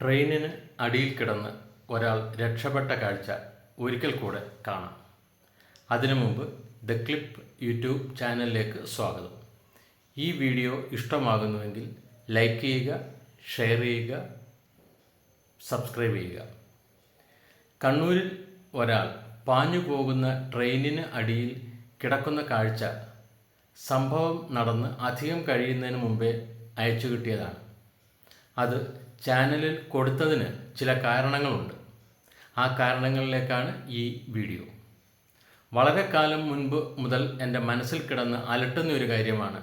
ട്രെയിനിന് അടിയിൽ കിടന്ന് ഒരാൾ രക്ഷപ്പെട്ട കാഴ്ച ഒരിക്കൽ കൂടെ കാണാം. അതിനു മുമ്പ് ദ ക്ലിപ്പ് യൂട്യൂബ് ചാനലിലേക്ക് സ്വാഗതം. ഈ വീഡിയോ ഇഷ്ടമാകുന്നുവെങ്കിൽ ലൈക്ക് ചെയ്യുക ഷെയർ ചെയ്യുക സബ്സ്ക്രൈബ് ചെയ്യുക. കണ്ണൂരിൽ ഒരാൾ പാഞ്ഞു പോകുന്ന ട്രെയിനിന് അടിയിൽ കിടക്കുന്ന കാഴ്ച സംഭവം നടന്ന് അധികം കഴിയുന്നതിന് മുമ്പേ അയച്ചു കിട്ടിയതാണ്. അത് ചാനലിൽ കൊടുത്തതിന് ചില കാരണങ്ങളുണ്ട്. ആ കാരണങ്ങളിലേക്കാണ് ഈ വീഡിയോ. വളരെ കാലം മുൻപ് മുതൽ എന്റെ മനസ്സിൽ കിടന്ന് അലട്ടുന്ന ഒരു കാര്യമാണ്.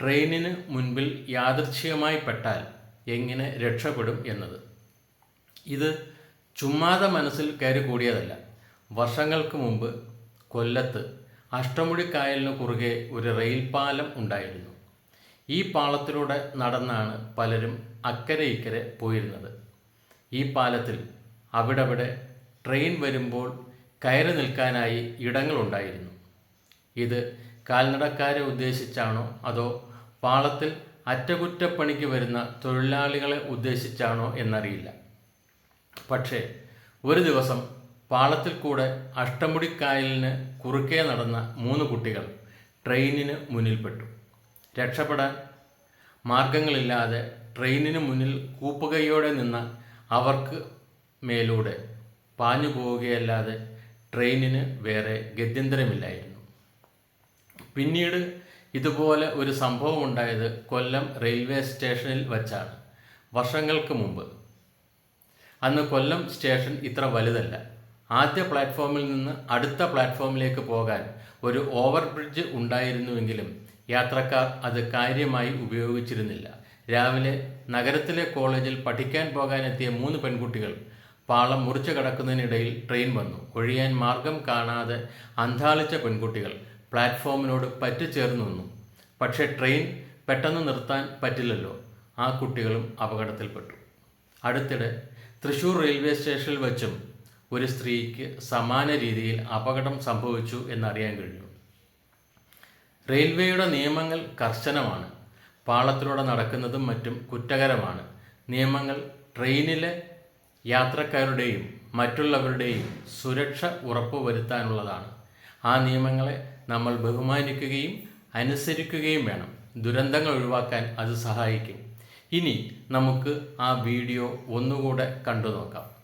ട്രെയിനിന് മുൻപിൽ യാദൃച്ഛികമായി പെട്ടാൽ എങ്ങനെ രക്ഷപ്പെടും എന്നത്. ഇത് ചുമ്മാതെ മനസ്സിൽ കയറി കൂടിയതല്ല. വർഷങ്ങൾക്ക് മുമ്പ് കൊല്ലത്ത് അഷ്ടമുടി അഷ്ടമുടിക്കായലിന് കുറുകെ ഒരു റെയിൽ പാലം ഉണ്ടായിരുന്നു. ഈ പാളത്തിലൂടെ നടന്നാണ് പലരും അക്കരെ ഇക്കരെ പോയിരുന്നത്. ഈ പാലത്തിൽ അവിടവിടെ ട്രെയിൻ വരുമ്പോൾ കയറി നിൽക്കാനായി ഇടങ്ങളുണ്ടായിരുന്നു ഇത് കാൽനടക്കാരെ ഉദ്ദേശിച്ചാണോ അതോ പാളത്തിൽ അറ്റകുറ്റപ്പണിക്ക് വരുന്ന തൊഴിലാളികളെ ഉദ്ദേശിച്ചാണോ എന്നറിയില്ല. പക്ഷേ ഒരു ദിവസം പാളത്തിൽ കൂടെ അഷ്ടമുടിക്കായലിന് കുറുക്കേ നടന്ന മൂന്ന് കുട്ടികൾ ട്രെയിനിന് മുന്നിൽപ്പെട്ടു. രക്ഷപ്പെടാൻ മാർഗങ്ങളില്ലാതെ ട്രെയിനിന് മുന്നിൽ കൂപ്പുകൈയോടെ നിന്ന അവർക്ക് മേലൂടെ പാഞ്ഞു പോവുകയല്ലാതെ ട്രെയിനിന് വേറെ ഗത്യന്തരമില്ലായിരുന്നു. പിന്നീട് ഇതുപോലെ ഒരു സംഭവം ഉണ്ടായത് കൊല്ലം റെയിൽവേ സ്റ്റേഷനിൽ വച്ചാണ്. വർഷങ്ങൾക്ക് മുമ്പ്. അന്ന് കൊല്ലം സ്റ്റേഷൻ ഇത്ര വലുതല്ല. ആദ്യ പ്ലാറ്റ്ഫോമിൽ നിന്ന് അടുത്ത പ്ലാറ്റ്ഫോമിലേക്ക് പോകാൻ ഒരു ഓവർ ബ്രിഡ്ജ് ഉണ്ടായിരുന്നുവെങ്കിലും യാത്രക്കാർ അത് കാര്യമായി ഉപയോഗിച്ചിരുന്നില്ല. രാവിലെ നഗരത്തിലെ കോളേജിൽ പഠിക്കാൻ പോകാനെത്തിയ മൂന്ന് പെൺകുട്ടികൾ പാളം മുറിച്ചു കടക്കുന്നതിനിടയിൽ ട്രെയിൻ വന്നു. ഒഴിയാൻ മാർഗം കാണാതെ അന്താളിച്ച പെൺകുട്ടികൾ പ്ലാറ്റ്ഫോമിനോട് പറ്റിച്ചേർന്നു നിന്നു. പക്ഷേ ട്രെയിൻ പെട്ടെന്ന് നിർത്താൻ പറ്റില്ലല്ലോ. ആ കുട്ടികളും അപകടത്തിൽപ്പെട്ടു. അടുത്തിടെ തൃശൂർ റെയിൽവേ സ്റ്റേഷനിൽ വച്ചും ഒരു സ്ത്രീക്ക് സമാന രീതിയിൽ അപകടം സംഭവിച്ചു എന്നറിയാൻ കഴിഞ്ഞു. റെയിൽവേയുടെ നിയമങ്ങൾ കർശനമാണ്. പാളത്തിലൂടെ നടക്കുന്നതും മറ്റും കുറ്റകരമാണ്. നിയമങ്ങൾ ട്രെയിനിലെ യാത്രക്കാരുടെയും മറ്റുള്ളവരുടെയും സുരക്ഷ ഉറപ്പുവരുത്താനുള്ളതാണ്. ആ നിയമങ്ങളെ നമ്മൾ ബഹുമാനിക്കുകയും അനുസരിക്കുകയും വേണം. ദുരന്തങ്ങൾ ഒഴിവാക്കാൻ അത് സഹായിക്കും. ഇനി നമുക്ക് ആ വീഡിയോ ഒന്നുകൂടെ കണ്ടു നോക്കാം